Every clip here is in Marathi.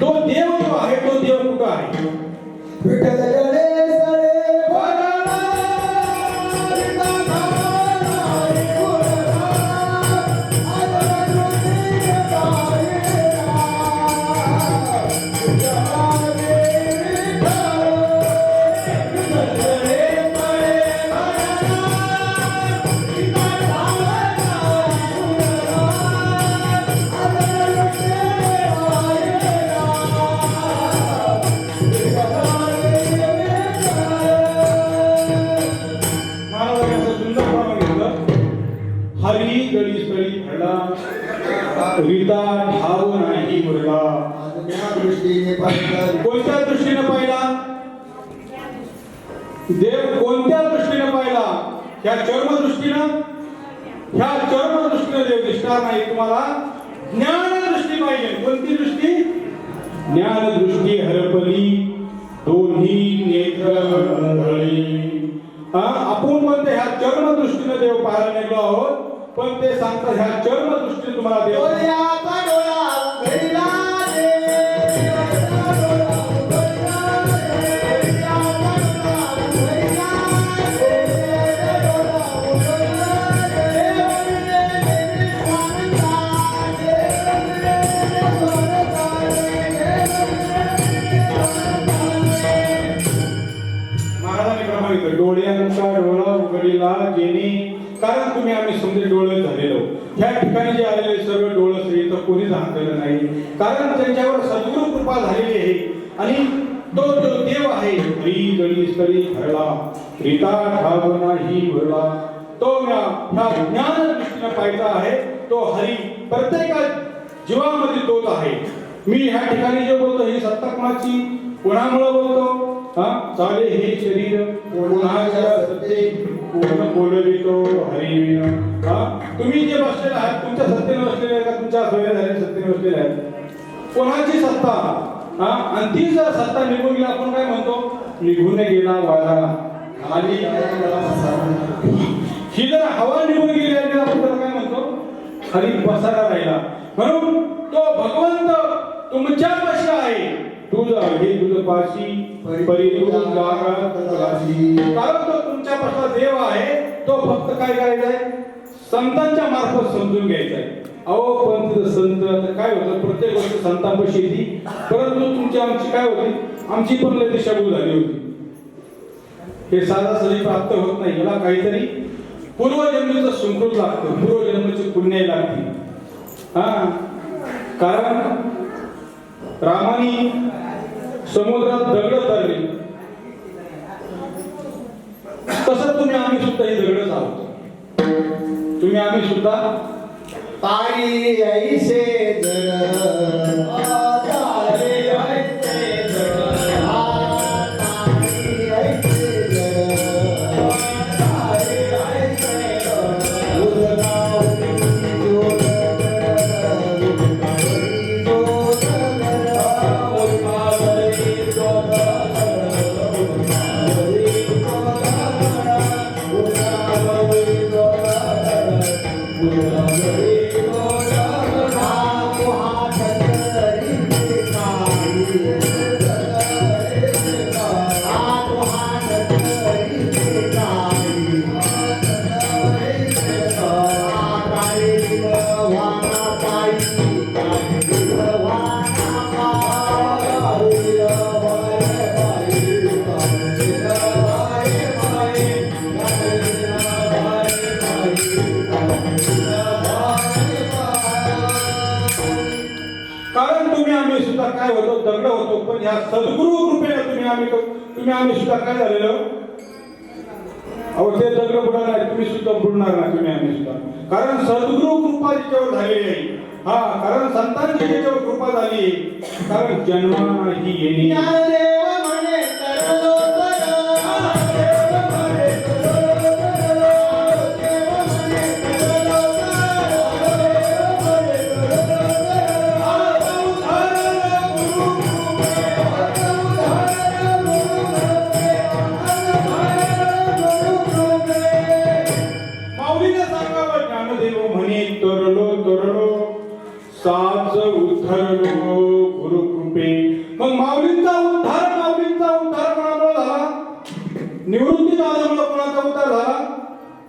तो देव जो आहे तो देव कुठं आहे कोणत्या दृष्टीने पाहिला? देव कोणत्या दृष्टीने पाहिला? ह्या चर्म दृष्टीनं? ह्या चर्म दृष्टीने देव दिसणार नाही. तुम्हाला ज्ञान दृष्टी पाहिजे. कोणती दृष्टी? ज्ञान दृष्टी हरपली. दोन्ही नेत्र हा आपण पण ते ह्या चर्म दृष्टीने देव पाहायला निघलो आहोत पण ते सांगतात ह्या चर्म दृष्टीने तुम्हाला देव तुम्ही आम्ही समजे डोळे झालेलो. ह्या ठिकाणी जे आलेले सर्व डोळस हे तर कोणी झाकलेलं नाही. कारण त्यांच्यावर सद्गुरु कृपा झालेली आहे. आणि तो जो देव आहे हरी गडी स्थळी भरला. रीता ठावना ही भरला. तो ह्या ज्ञान दृष्टीने पाहिजे आहे. तो हरी प्रत्येका जीवामध्ये तोच आहे. मी ह्या ठिकाणी जे बोलतो ही सत्ता कोणाची कोणामुळे बोलतो? हा चाले हे शरीर. कोणाच्या सत्ते कोण बोलवितो हरिविन हा तुम्ही जे बसलेले आहात तुमच्या सत्तेने बसलेले आहे का? तुमच्या सोयरे झाले सत्तेने बसलेले आहेत. कोणाची सत्ता? हा आणि ती जर सत्ता निघून गेली आपण काय म्हणतो? निघून गेला वारा. आली ही जर हवा निघून गेली आहे आपण त्याला काय म्हणतो? खाली पसारा राहिला. म्हणून तो भगवंत तुमच्या पाशी आहे. तुझं हे तुझं पाशी परी. कारण तो तुमच्या पासला देव आहे तो फक्त काय करायचा आहे? संतांच्या मार्फत समजून घ्यायचा आहे. अहो पण तिथं संत आता काय होतं? प्रत्येक गोष्ट संतांपाशी येते. परंतु तुमची आमची काय होती? आमची पण लय दिशाभूल झाली होती. हे साधासरी प्राप्त होत नाही. याला काहीतरी पूर्वजन्मीचं सुकृत लागतं. पूर्वजन्मीची पुण्य लागते. हा. कारण रामानी समुद्रात दगड तरली. तसं तुम्ही आम्ही सुद्धा हे दगडच आहोत तुम्ही आम्ही सुद्धा आई ऐसे दगड तुम्ही आम्ही सुद्धा काय झालेलो? अहो ते दगड बुडणार नाही तुम्ही सुद्धा बुडणार ना तुम्ही आम्ही सुद्धा. कारण सद्गुरु कृपा जिच्यावर झालेली आहे. हा कारण संतांची जिच्यावर कृपा झाली कारण जन्म ही येणे.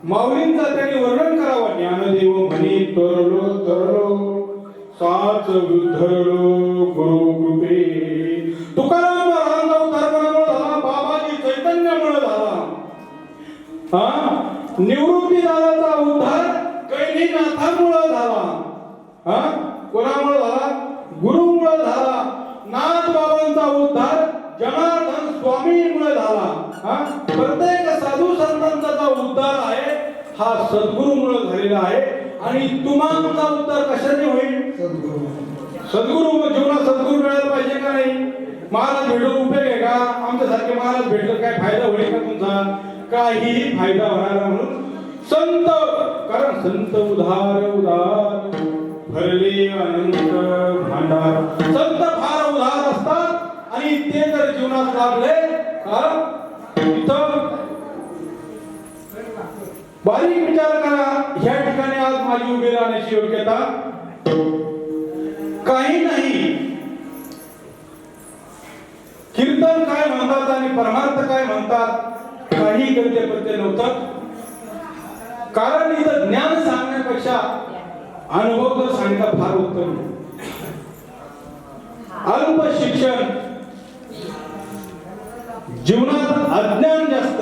माऊलींचा त्यांनी वर्णन करावं. ज्ञानदेव म्हणी तरलो तरलो साच विधळलो गुरु कृपे. तुकाराम महाराजांचा उद्धार झाला बाबाजी चैतन्यामुळे झाला. हा? निवृत्ती दादाचा उद्धार कैलीनाथामुळे झाला. हा? कोणामुळे झाला? गुरुमुळे झाला. नाथ बाबांचा उद्धार जनार्दन स्वामीमुळे झाला. हा? प्रत्येक साधू संतांचा उद्धार आहे हा सद्गुरुमुळे झालेला आहे. आणि तुम्हाला उद्धार कशाने होईल? सद्गुरु. मग जीवनात सद्गुरु मिळायला पाहिजे का नाही? महाराज भेटून उपयोग आहे का? आमच्यासारखे महाराज भेटलं काय फायदा होईल का तुमचा? काहीही फायदा होणार म्हणून. संत कारण संत उधार उधार. भरले अनंत भांडार. संत फार उधार असतात आणि ते जर जीवनात लाभले इथं बारीक विचार करा ह्या ठिकाणी आज माझी उभी राहण्याची योग्यता? काही नाही. कीर्तन काय म्हणतात आणि परमार्थ काय म्हणतात काही गद्य नव्हतं. कारण इथं ज्ञान सांगण्यापेक्षा अनुभव तर सांगता फार उत्तम अल्प शिक्षण. जीवनात अज्ञान जास्त.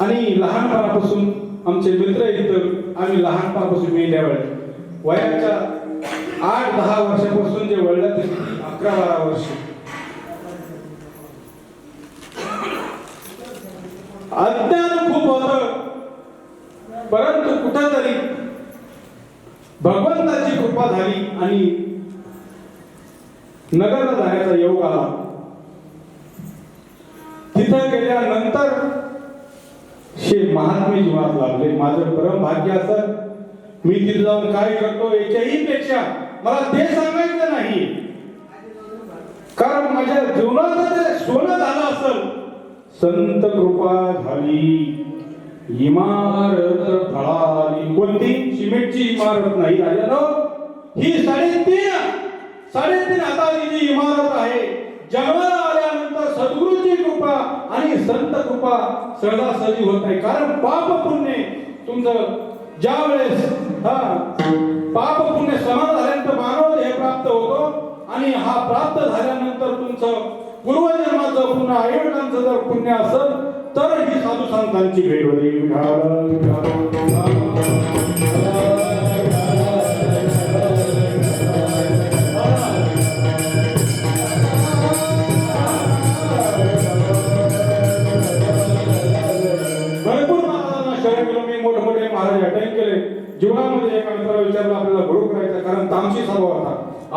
आणि लहानपणापासून आमचे मित्र इथं. आम्ही लहानपणापासून मेंढ्या वळल्या वयाच्या आठ दहा वर्षापासून जे वळलं ते अकरा बारा वर्ष. अज्ञान खूप होत. परंतु कुठंतरी भगवंताची कृपा झाली आणि नगरला जाण्याचा योग आला. तिथं गेल्यानंतर शे महात्मे जीवनात लागले. माझं परम भाग्य असं मी तिथे जाऊन काय करतो याच्याही पेक्षा मला ते सांगायचं नाही. कारण माझ्या जीवनाचं जे सोनं झालं असेल संत कृपा झाली इमारत फळाली. कोणती सिमेंटची इमारत नाही राजानो ही साडेतीन साडेतीन हाताची जी इमारत आहे जन्माला आल्या सद्गुरूची कृपा आणि संत कृपा सहजासहजी होत नाही कारण पाप पुण्य तुमचं ज्या वेळेस हा पाप पुण्य समान झाल्यानंतर मानव हे प्राप्त होतो आणि हा प्राप्त झाल्यानंतर तुमचं पूर्वजन्माचं पुन्हा आईवडिलांचं जर पुण्य असेल तर ही साधू संतांची भेट होते.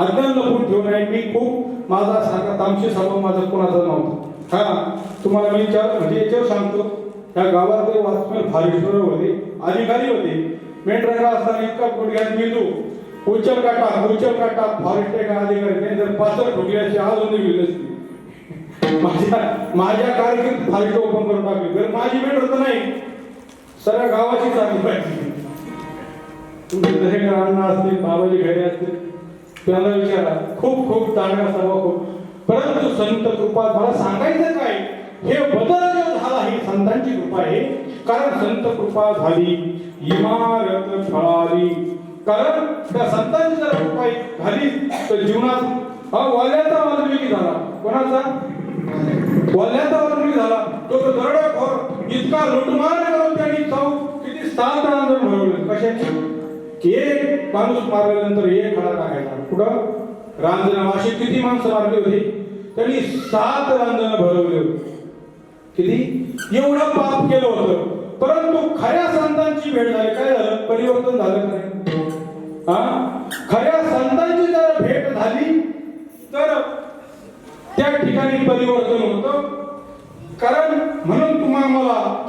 होता अज्ञान लपून ठेवून आहे. मी खूप माझा सारखा तामशी स्वभाव माझा कोणाचा नव्हता. हा तुम्हाला मी विचार म्हणजे याच्यावर सांगतो. त्या गावातले वाचमेर फारेश्वर होते अधिकारी होते. मेंढरांना असताना इतका गुडघ्यात बिंदू उचल काटा उचल काटा फॉरेस्ट एक अधिकारी. नाही जर पाचर ठोकली अशी अजून गेली असती माझ्या माझ्या कारकीर्द फॉरेस्ट ओपन करून टाकली. तर माझी भेट होत नाही. सगळ्या गावाची चालली पाहिजे तुमचे दहेकर अण्णा असतील बाबाजी घरे असतील. त्यांना विचारा. खूप खूप चांगला सर्व खूप. परंतु संत कृपा मला सांगायचं काय? हे बदल जो झाला ही संतांची कृपा आहे. कारण संत कृपा झाली. इमारत फळाली कारण त्या संतांची जर कृपा झाली तर जीवनात हा वाल्याचा वाल्मिकी झाला. कोणाचा? वल्ल्याचा वाल्मिकी झाला. तो तो इतका लुटमार करून त्यांनी चौ किती सात रांजण भरवले. कशाची? एक माणूस मारल्यानंतर एक खडा टाकायचा कुठं रांजण अशी किती माणसं मारली होती? त्यांनी सात रांजणं भरवली किती? एवढं पाप केलं होतं. परंतु खऱ्या संतांची भेट झाली. काय झालं? परिवर्तन झालं का नाही? हा? खऱ्या संतांची जर भेट झाली तर त्या ठिकाणी परिवर्तन होतं. कारण म्हणून तुम्हा मला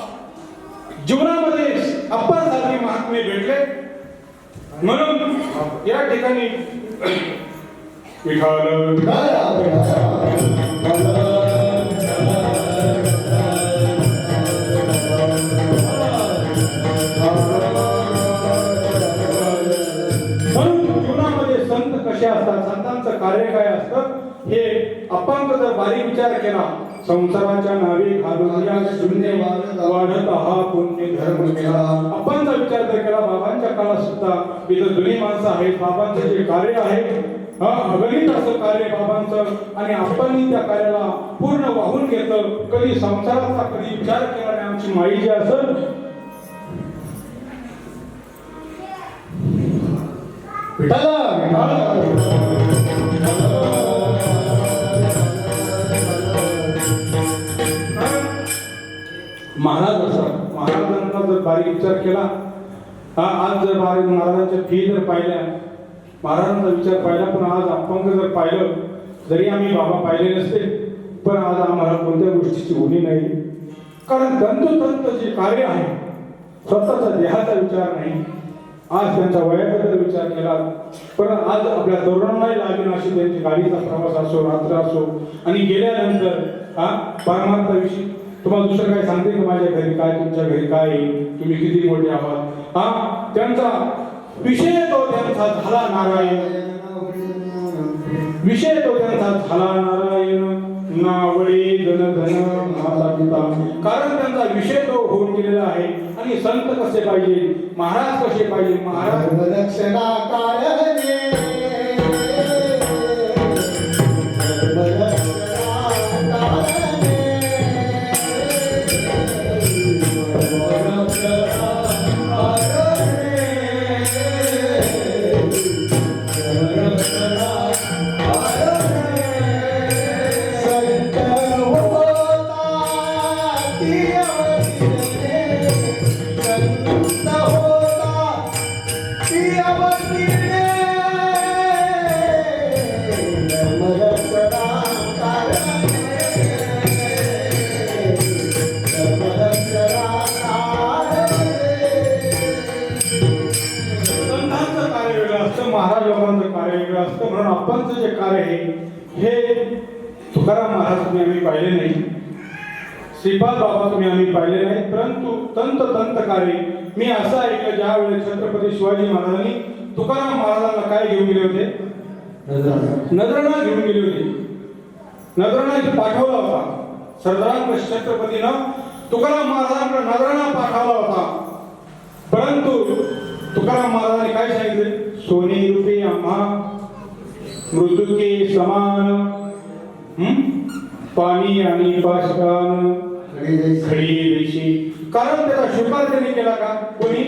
जीवनामध्ये अप्पासारखे महात्मे भेटले. म्हणून या ठिकाणी विठाल म्हणून संत कसे असतात? संतांचं कार्य काय असतं? हे आपण जर बारीक विचार केला संसाराच्या नावे घालून या शून्य वाढत हा पुण्य धर्म केला आपण जर विचार तर केला बाबांच्या काळात सुद्धा इथं जुनी माणसं आहेत बाबांचं जे कार्य आहे अगणित असं कार्य बाबांचं आणि आपण त्या कार्याला पूर्ण वाहून घेतलं. कधी संसाराचा कधी विचार केला आणि आमची माई जी असं महाराज असतात महाराजांना जर बारीक विचार केला हा आज जर बारीक महाराजांच्या फी जर पाहिल्या महाराजांचा विचार पाहिला पण आज अपंग जर पाहिलं जरी आम्ही बाबा पाहिले नसते पण आज आम्हाला कोणत्या गोष्टीची उणी नाही. कारण तंतोतंत जे कार्य आहे स्वतःचा देहाचा विचार नाही. आज त्यांच्या वयाचा जर विचार केला पण आज आपल्या तरुणांनाही लागेल अशी त्यांची गाडीचा प्रवास असो रात्र असो आणि गेल्यानंतर हा परमार्थाविषयी तुम्हाला दुसरं काय सांगते का माझ्या घरी काय तुमच्या घरी काय आहे? तुम्ही किती मोठे आहात? हा? त्यांचा विषय तो त्यांचा झाला नारायण. विषय तो त्यांचा झाला नारायण. नावळे धन धन माता पिता. कारण त्यांचा विषय तो होऊन गेलेला आहे. आणि संत कसे पाहिजे? महाराज कसे पाहिजे? महाराज मी असं ऐकलं ज्या वेळेस छत्रपती शिवाजी महाराजांनी तुकाराम महाराजांना काय घेऊन गेले होते? नजराणा. घेऊन गेली होती. नजराणा इथे पाठवला होता. सरदार छत्रपतीनं तुकाराम महाराजांकडे नजराणा पाठवला होता. परंतु तुकाराम महाराजांनी काय सांगितले? सोने रुपये आम्हा मृत्युके समान? पाणी आणि पाषाण खडी देशी कारण त्याचा स्वीकार त्यांनी केला का? कोणी?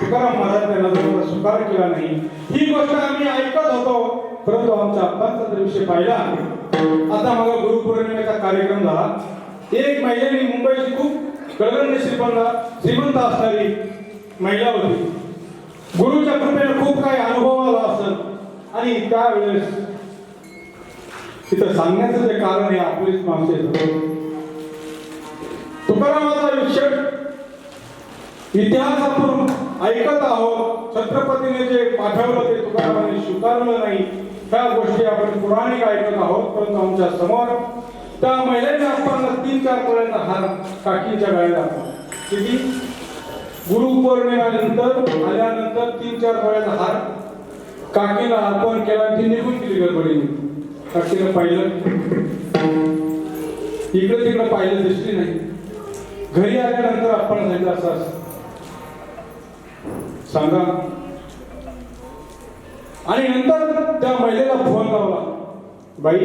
तुकाराम महाराज त्यांना जवळ स्वीकार केला नाही. ही गोष्ट आम्ही ऐकत होतो. परंतु आमच्या आप्पांचा विषय पाहिला आता मग गुरुपौर्णिमेचा कार्यक्रम झाला. एक महिलेने मुंबईची खूप गडगंड श्रीमंत श्रीमंत असणारी महिला होती. गुरुच्या कृपेने खूप काही अनुभव आला असत आणि त्यावेळेस तिथं सांगण्याचं जे कारण आहे आपलीच माणसं तुकाराम इतिहास आपण ऐकत आहोत. छत्रपतीने जे पाठवलं ते तुकारामाने स्वीकारलं नाही. त्या गोष्टी आपण पुराणिक ऐकत आहोत परंतु आमच्यासमोर त्या महिलेने आपण तीन चार पर्यंत हार काकींच्या गळ्याला किती? गुरुपौर्णिमेनंतर आल्यानंतर तीन चार पर्यंत हार काकीला अर्पण केला ती निघून गेली गडबडीने. काकीनं पाहिलं. इकडे तिकडे पाहिलं दिसली नाही. घरी आल्यानंतर आपण झालं असं असं. सांगा. आणि नंतर त्या महिलेला फोन लावला. बाई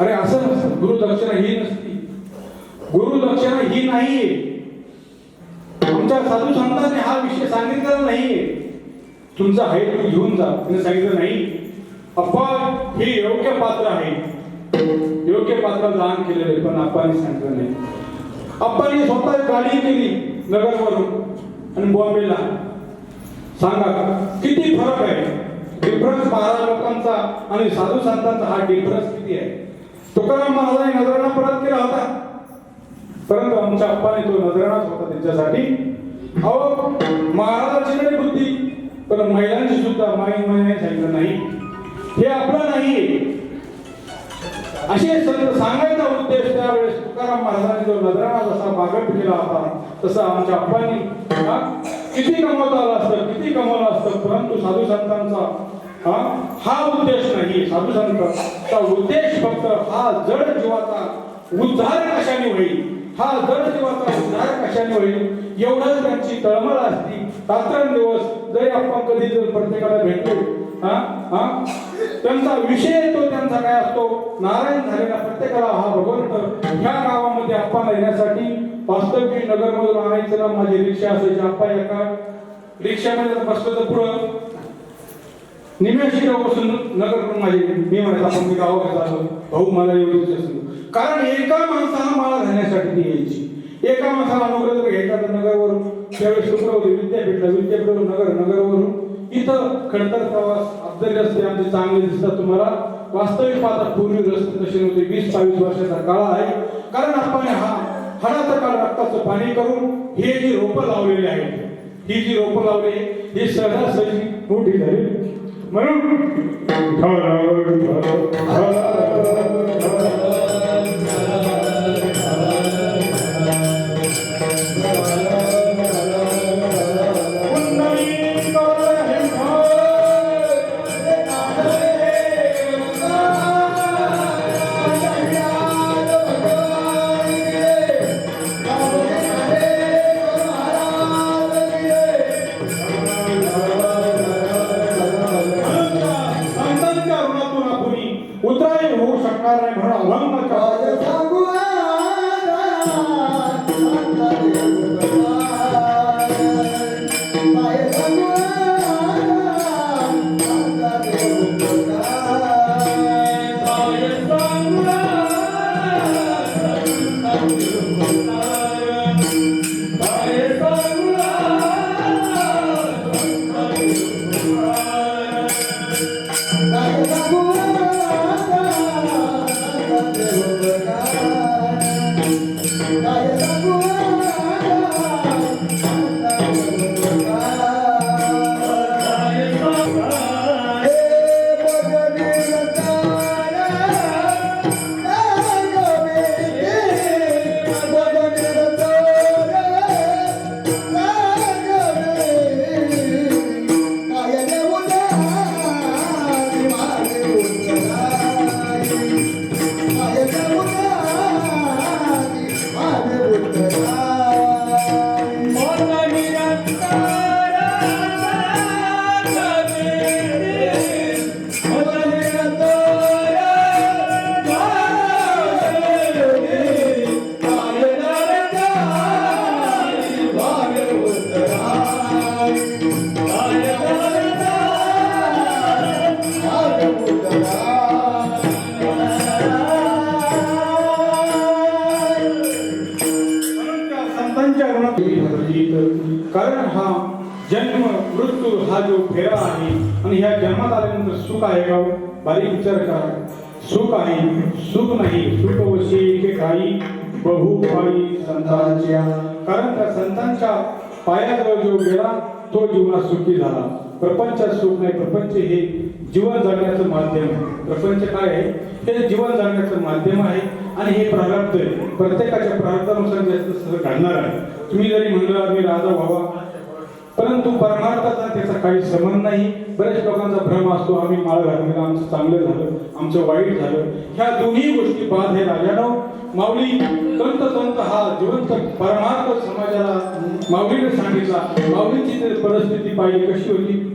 अरे असं नसतं. गुरुदक्षिणा ही नसती. गुरुदक्षिणा ही नाहीये. तुमच्या साधू संतांनी हा विषय सांगितलेला नाहीये. तुमचा आहे तो घेऊन जा. तिने सांगितलं नाही. अप्पा हे योग्य पात्र आहे. योग्य पात्र दान केलेले पण आप्पांनी सांगितलं नाही. अप्पाने स्वतः गाडी केली नगरवरून. आणि बॉम्बेला. सांगा किती फरक आहे? डिफरन्स महाराज लोकांचा आणि साधू संतांचा हा डिफरन्स किती आहे? तुकाराम महाराजांनी नजराणा परत केला होता. परंतु आमच्या अप्पाने तो नजराणाच होता त्यांच्यासाठी. अहो महाराजाची नाही बुद्धी पण महिलांची सुद्धा माई महिने सांगितलं नाही. हे आपलं नाही असे संत सांगायचा उद्देश त्यावेळेस तुकाराम महाराजांनी जो नजराणा जसा बागट केला होता तसा आमच्या अप्पांनी किती कमवत आलं असतं किती कमवलं असतं? परंतु साधू संतांचा हा? हा उद्देश नाही साधू संतांचा उद्देश फक्त हा जड जीवाचा उद्धार कशाने होईल? हा जड जीवाचा उद्धार कशाने होईल? एवढंच त्यांची तळमळ असती. रात्रंदिवस जरी आपण कधी जर प्रत्येकाला भेटलो हा? हा? त्यांचा विषय तो त्यांचा काय असतो? नारायण झालेला प्रत्येकाला हा भगवंत ह्या गावामध्ये आप्पाला येण्यासाठी वास्तविक नगरमधून आणायचं ना माझी रिक्षा असायची. आप्पा एका रिक्षामध्ये जर तर पुढं निम्याशी गावापासून नगर पण माझी मी म्हणायचं आपण मी गावाकडे आलो भाऊ मला एवढी असेल. कारण एका माणसाला मला राहण्यासाठी ती यायची. एका माणसाला नोकरी जर घ्यायचा तर नगरवरून. त्यावेळेस शुक्र विद्यापीठला विद्यापीठवरून नगर नगरवरून इथं खडतर प्रवास अब्दल रस्ते आमचे चांगले दिसतात तुम्हाला. वास्तविक पाहता पूर्वी रस्ते तसे नव्हते वीस बावीस वर्षाचा काळ आहे. कारण आपण हा हडाचा काळ रक्ताचं पाणी करून हे जी रोपं लावलेली आहेत ही जी रोपं लावली ही सहजासहजी मोठी झाली. म्हणून काय प्रपंचात सुख नाही. प्रपंच हे जीवन जगण्याचं माध्यम आहे. प्रपंच काय आहे? हे जीवन जगण्याचं माध्यम आहे आणि हे प्रारब्ध आहे. प्रत्येकाच्या प्रारब्धानुसार जास्त सगळं घडणार आहे. तुम्ही जरी म्हणलं मी राजा व्हावा. परंतु परमार्थाचा त्याचा काही संबंध नाही. बऱ्याच लोकांचा भ्रम असतो आम्ही माळ घातलेला आमचं चांगलं झालं आमचं वाईट झालं. ह्या दोन्ही गोष्टी बाद हे राजानो माऊली तंत तंत हा जिवंत परमार्थ समाजाला माऊलीने सांगितला. माऊलीची परिस्थिती पाहिली कशी होती?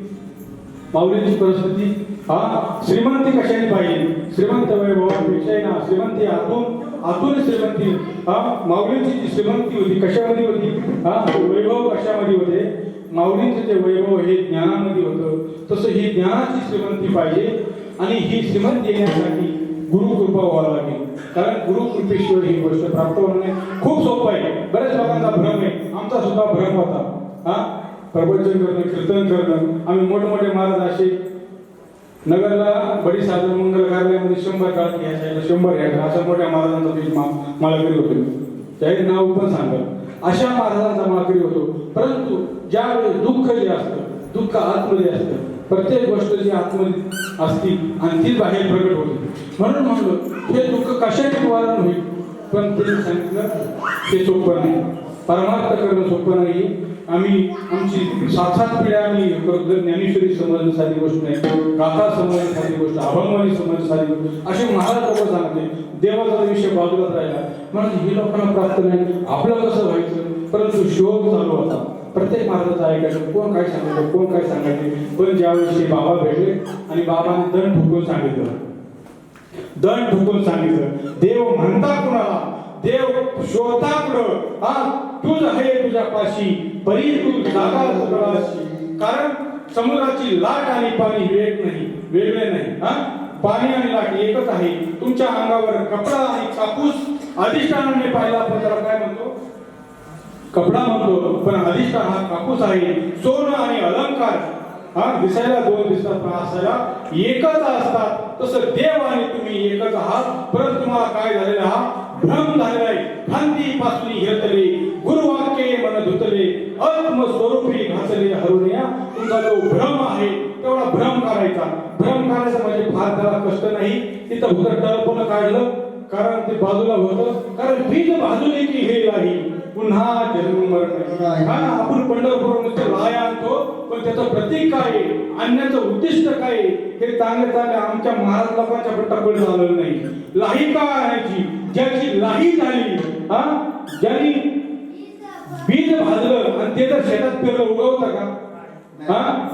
माऊलीची परिस्थिती हा श्रीमंती कशाने पाहिजे श्रीमंत वैभवापेक्षा ना श्रीमंती आतून आतून श्रीमंती. हा माऊलीची जी श्रीमंती होती कशामध्ये होती? हा वैभव कशामध्ये होते? माऊलींचे जे वैभव हे ज्ञानामध्ये होतं. तसं ही ज्ञानाची श्रीमंती पाहिजे आणि ही श्रीमंती येण्यासाठी गुरुकृपा व्हावं लागेल. कारण गुरुकृपेश्वर ही गोष्ट प्राप्त होणं खूप सोपं आहे. बऱ्याच लोकांचा भ्रम आहे. आमचा सुद्धा भ्रम होता. हा? प्रवचन करणं कीर्तन करणं आम्ही मोठमोठे महाराज असे नगरला बडी साधन मंगल कार्यालयामध्ये शंभर काळ घ्यायचा शंभर घ्यायचा अशा मोठ्या महाराजांचा बीज मा मालकरी होतो. त्याही नाव पण सांगा. अशा महाराजांचा मालकरी होतो. परंतु ज्यावेळेस दुःख जे असतं दुःख आतमध्ये असतं प्रत्येक गोष्ट जी आतमध्ये असती आणि ती बाहेर प्रकट होते. म्हणून म्हणलं हे दुःख कशाने निवारण होईल? पण ते सांगितलं ते सोपं नाही. परमार्थ करणं सोपं नाही. आम्ही आमची सात सात पिढ्या आम्ही करतो ज्ञानेश्वरी समजणं साधी गोष्ट नाही गाथा समजणं साधी गोष्ट अभंगवाणी समजणं साधी गोष्ट असे महाराज लोक सांगते देवाचा विषय बाजूलाच राहिला. म्हणून हे लोकांना प्राप्त नाही आपलं कसं व्हायचं? परंतु शोध चालू होता. प्रत्येक महाराजाचा ऐकायचं कोण काय सांगायचं कोण काय सांगायचे? पण ज्यावेळेस ते बाबा भेटले आणि बाबाने दण ठोकून सांगितलं. दण ठोकून सांगितलं. देव म्हणता कुणाला? देव शोधता कुठं? हा? तुझ आहे तुझ्या पाशी परी तू जागा तळाशी कारण समुद्राची लाट आणि पाणी वेग नाही वेगळे नाही हा? पाणी आणि लाट एकच आहे. तुमच्या अंगावर कपडा आणि कापूस अधिष्ठानाने पाहिला आपण त्याला काय म्हणतो? कपडा म्हणतो पण अधिष्ठान हा कापूस आहे. सोनं आणि अलंकार हा? दिसायला दोन दिसतात पण असायला एकच असतात तसं देव आणि तुम्ही एकच आहात. परत तुम्हाला काय झालेलं हा भ्रम झालेला आहे. भ्रांती पासून घेतले गुरुवाक्ये मन धुतले आत्मस्वरूपी घातले हरुनिया तुमचा जो भ्रम आहे तेवढा भ्रम करायचा. भ्रम करायचा म्हणजे फार त्याला कष्ट नाही. तिथं होतं टळपण काढलं. कारण ते बाजूला होतं. कारण बीज बाजूने की हे नाही पुन्हा जन्म मरण. हा आपण पंढरपूर लाय आणतो पण त्याचं प्रतीक काय आणण्याचं उद्दिष्ट काय हे चांगले चांगले आमच्या महाराज लोकांच्या पट्टापड झालेलं नाही. लाही का आणायची? ज्याची लाही झाली हा? ज्यांनी बीज भाजलं आणि ते जर शेतात पेरलं उगवतं का? हा?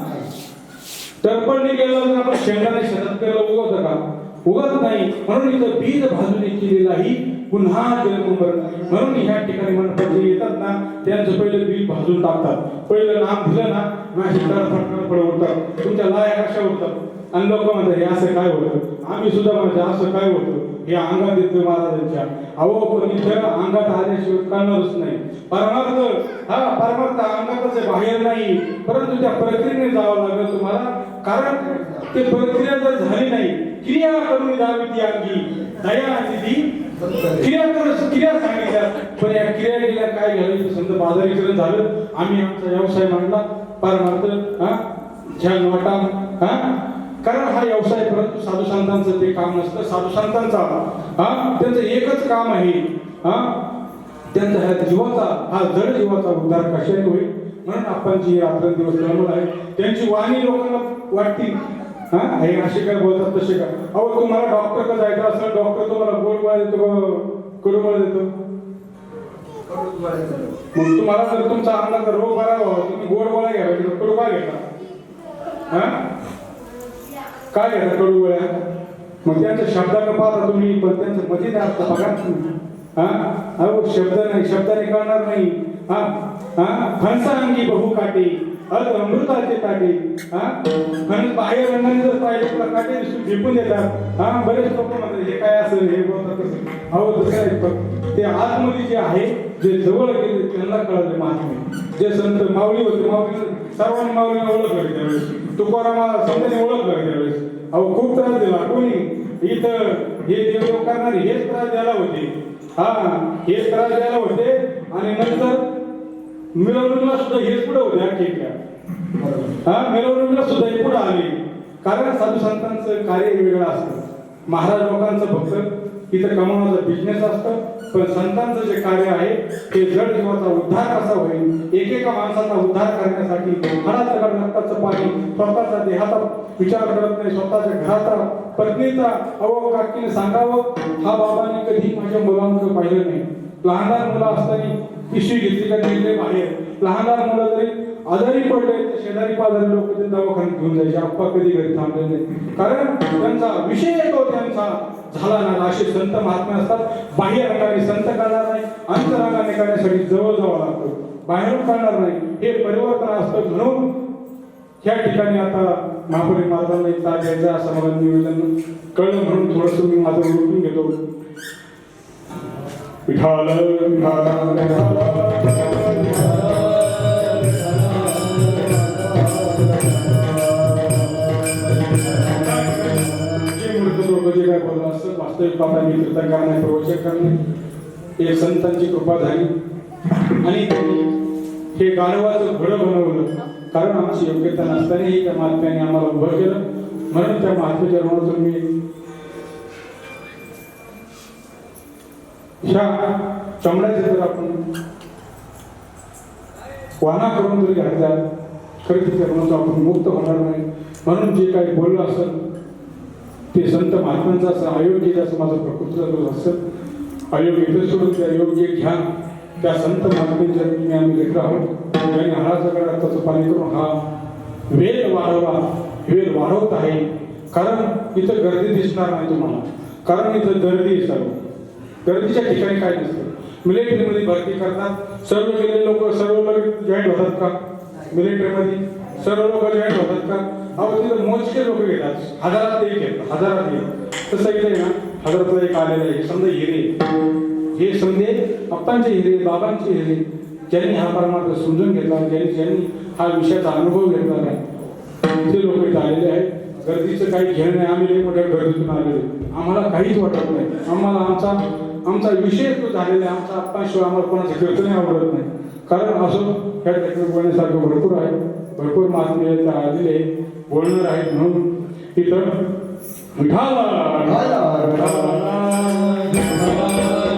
टरपडणी गेलं आपण शेंगाने शेतात पेरलं उगवतं का? उगत नाही. म्हणून इथं बीज भाजून केलेलं पुन्हा जन्म मरण म्हणून ह्या ठिकाणी मंडपात येतात ना त्यांचं पहिलं बीज भाजून टाकतात. पहिलं नाम दिलं ना माझी तडफड तडफड उठतात तुमच्या लाया कशा उठतात आणि लोक म्हणतात हे असं काय होतं? आम्ही सुद्धा म्हणजे असं काय होतं? हे अंगात येतं महाराजांच्या अहो पण इथं अंगात आल्याशिवाय कारणच नाही. परमार्थ हा परमार्थ अंगातच बाहेर नाही. परंतु त्या प्रक्रियेने जावं लागेल तुम्हाला. कारण ते प्रक्रिया जर झाली नाही क्रिया करून जावी ती अंगी दया दिली क्रिया करून क्रिया सांगितल्या. पण या क्रिया गेल्या काय घ्यावी समजा बाजारीकरण झालं. आम्ही आमचा व्यवसाय मांडला. परमार्थ हा ज्या नोटा हा कारण हा व्यवसाय परंतु साधू संतांचं ते काम नसतं. साधू संतांचा हा त्यांचं एकच काम आहे हा त्यांचा ह्या जीवाचा हा जड जीवाचा उद्धार कशाने होईल? म्हणून आपण जी रात्रंदिवस तळमळ आहे त्यांची वाणी लोकांना वाटतील हा हे असे काय बोलतात तसे काय? अहो तुम्हाला डॉक्टर का जायचं असेल डॉक्टर तुम्हाला गोड देतो का देतो. मग तुम्हाला जर तुमचा अंगाचा रोग बरा व्हावा तुम्ही गोड गोळा घ्यावा किंवा घेता. हा? काय घेता कडू गोळ्या मग त्यांच्या शब्दाकडे पाहता तुम्ही पण त्यांचं मजे नाही असतं बघा हा? अहो शब्द नाही शब्दाने कळणार नाही. हा? हा? फणसांगी बहु काटे अल अमृताचे काटे. हा? फणस बाहेर रंगाने जर पाहिले तर काटे झेपून देतात. हा? बरेच लोक म्हणतात हे काय असेल? हे बोलतात तसं अहो तसं आहे पण ते आतमध्ये जे आहे जे जवळ गेले त्यांना कळले महात्मे जे संत माऊली होते माऊली सर्वांनी माऊलीला ओळखलं त्यावेळेस. तुकारामाला समजाने ओळखलं त्यावेळेस अहो खूप त्रास दिला. कोणी? इथं हे देव करणारे हेच त्रास द्यायला होते. हा हेच त्रास द्यायला होते आणि नंतर मिरवणुकीला सुद्धा हेच पुढे होते अख्खेच्या हा मिरवणुकीला सुद्धा हे पुढे आले. कारण साधू संतांचं कार्य वेगळं असतं. महाराज लोकांचं फक्त इथं कमावण्याचा बिझनेस असतं. पण संतांचं जे कार्य आहे ते जड जीवाचा उद्धार कसा होईल? एकेका माणसाचा उद्धार करण्यासाठी घराचं रक्ताचं पाणी स्वतःचा देहाचा विचार करत नाही स्वतःच्या घराचा पत्नीचा अहो काकीने सांगावं हा बाबाने कधी माझ्या मुलांकडे पाहिलं नाही. लहान लहान मुलं असताना पिशवी घेतली का निघले बाहेर. लहान लहान मुलं जरी आजारी पडले तर शेजारी पाजारी लोक ते दवाखान्यात घेऊन जायचे. आप्पा कधी घरी थांबले नाही. कारण त्यांचा विषय तो त्यांचा झाला ना असे संत महात्मे असतात बाह्य रंगाने संत काढणार नाही अंतरंगाने करण्यासाठी जवळ जावं लागतं. बाहेरून काढणार नाही. हे परिवर्तन असतं म्हणून ह्या ठिकाणी आता महापुरी महाराजांना एक ताज द्यायचा असं मला निवेदन कळलं म्हणून थोडंसं मी माझं ओळखून घेतो. विठाल बोलत असतं वास्तविक बाबा मी करणे प्रवचन करणे हे संतांची कृपा झाली. आणि त्यांनी हे गाढवाचं घोडं बनवलं. कारण आमची योग्यता नसतानाही त्या महात्म्याने आम्हाला उभं केलं. म्हणून त्या महात्म्याच्या ऋणातून मी ह्या चमड्याचे जर आपण वाना करून जरी घातल्या खरं तिच्या ऋणाचं आपण मुक्त होणार नाही. म्हणून जे काही बोललं असेल ते संत महात्म्यांचा असं अयोग्य असं माझं प्रकृतीचा दोष असेल अयोग्य इथं सोडून ते योग्य घ्या. त्या संत महात्म्यांच्या मी आम्ही लेकर आहोत. त्यांनी हा रक्ताचं पाणी करून हा वेळ वाढवा. वेळ वाढवत आहे. कारण इथं गर्दी दिसणार नाही तुम्हाला. कारण इथं गर्दी आहे सर्व. गर्दीच्या ठिकाणी काय नसतं मिलिटरीमध्ये भरती करतात. सर्व गेले लोक सर्व लोक जॉईंट होतात का? मिलिटरीमध्ये? सर्व लोक जॉईंट होतात का? अहो तिथं मोजके लोक येतात हजारात एक येतात हजारात एक. तसं इथे ना? हजारातलं एक आलेलं आहे. समजा हिरे. हे समजे अप्पांचे हिरे बाबांचे हिरे. ज्यांनी हा परमार्थ समजून घेतला ज्यांनी ज्यांनी हा विषयाचा अनुभव घेतला नाही ते लोक इथे आलेले आहेत. गर्दीचं काही घेणं नाही. आम्ही एक मोठ्या गर्दीतून आलेलो आम्हाला काहीच वाटत नाही. आम्हाला आमचा आमचा विषय तो झालेला आहे. आमचा आप्पाशिवाय आम्हाला कोणाचं कीर्तन आवडत नाही. कारण असं ह्या ठिकाणी बोलण्यासारखं भरपूर आहे. भरपूर महात्मे आलेले आहे. बोलणार आहेत म्हणून इथं Thank